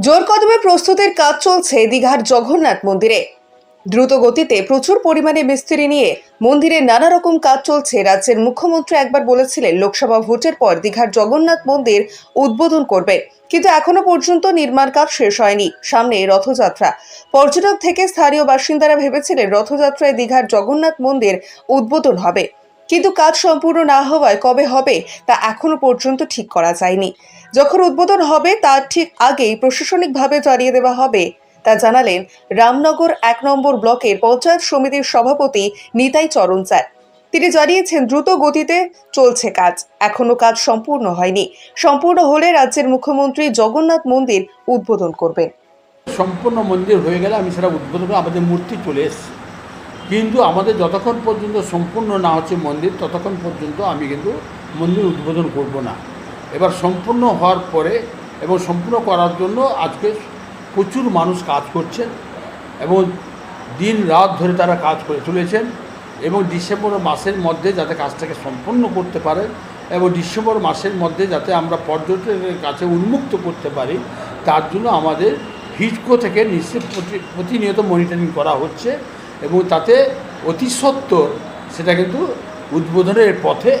জোর কদমে প্রস্তুতের কাজ চলছে দীঘার জগন্নাথ মন্দিরে। দ্রুত গতিতে প্রচুর পরিমাণে মিস্ত্রি নিয়ে মন্দিরে নানা রকম কাজ চলছে। রাজ্যের মুখ্যমন্ত্রী একবার বলেছিলেন, লোকসভা ভোটের পর দীঘার জগন্নাথ মন্দির উদ্বোধন করবে। কিন্তু এখনও পর্যন্ত নির্মাণ কাজ শেষ হয়নি। সামনে রথযাত্রা। পর্যটক থেকে স্থানীয় বাসিন্দারা ভেবেছিলেন, রথযাত্রায় দীঘার জগন্নাথ মন্দির উদ্বোধন হবে। কিন্তু কাজ সম্পূর্ণ না হওয়ায় কবে হবে তা এখনও পর্যন্ত ঠিক করা যায়নি। যখন উদ্বোধন হবে তার ঠিক আগেই প্রশাসনিকভাবে জানিয়ে দেওয়া হবে। তা জানালেন রামনগর এক নম্বর ব্লকের পঞ্চায়েত সমিতির সভাপতি নিতাই চরণ স্যার। তিনি জানিয়েছেন, দ্রুত গতিতে চলছে কাজ। এখনও কাজ সম্পূর্ণ হয়নি। সম্পূর্ণ হলে রাজ্যের মুখ্যমন্ত্রী জগন্নাথ মন্দির উদ্বোধন করবেন। সম্পূর্ণ মন্দির হয়ে গেলে আমি সেটা উদ্বোধন আমাদের মূর্তি চলে এসছে। কিন্তু আমাদের যতক্ষণ পর্যন্ত সম্পূর্ণ না হচ্ছে মন্দির, ততক্ষণ পর্যন্ত আমি কিন্তু মন্দির উদ্বোধন করব না। এবার সম্পূর্ণ হওয়ার পরে এবং সম্পূর্ণ করার জন্য আজকে প্রচুর মানুষ কাজ করছেন এবং দিন রাত ধরে তারা কাজ করে চলেছেন এবং ডিসেম্বর মাসের মধ্যে যাতে কাজটাকে সম্পন্ন করতে পারে এবং ডিসেম্বর মাসের মধ্যে যাতে আমরা পর্যটকের কাছে উন্মুক্ত করতে পারি, তার জন্য আমাদের হিটকো থেকে নিশ্চিত প্রতি- প্রতিনিয়ত মনিটরিং করা হচ্ছে। এবং তাতে অতি সত্বর সেটা কিন্তু উদ্বোধনের পথে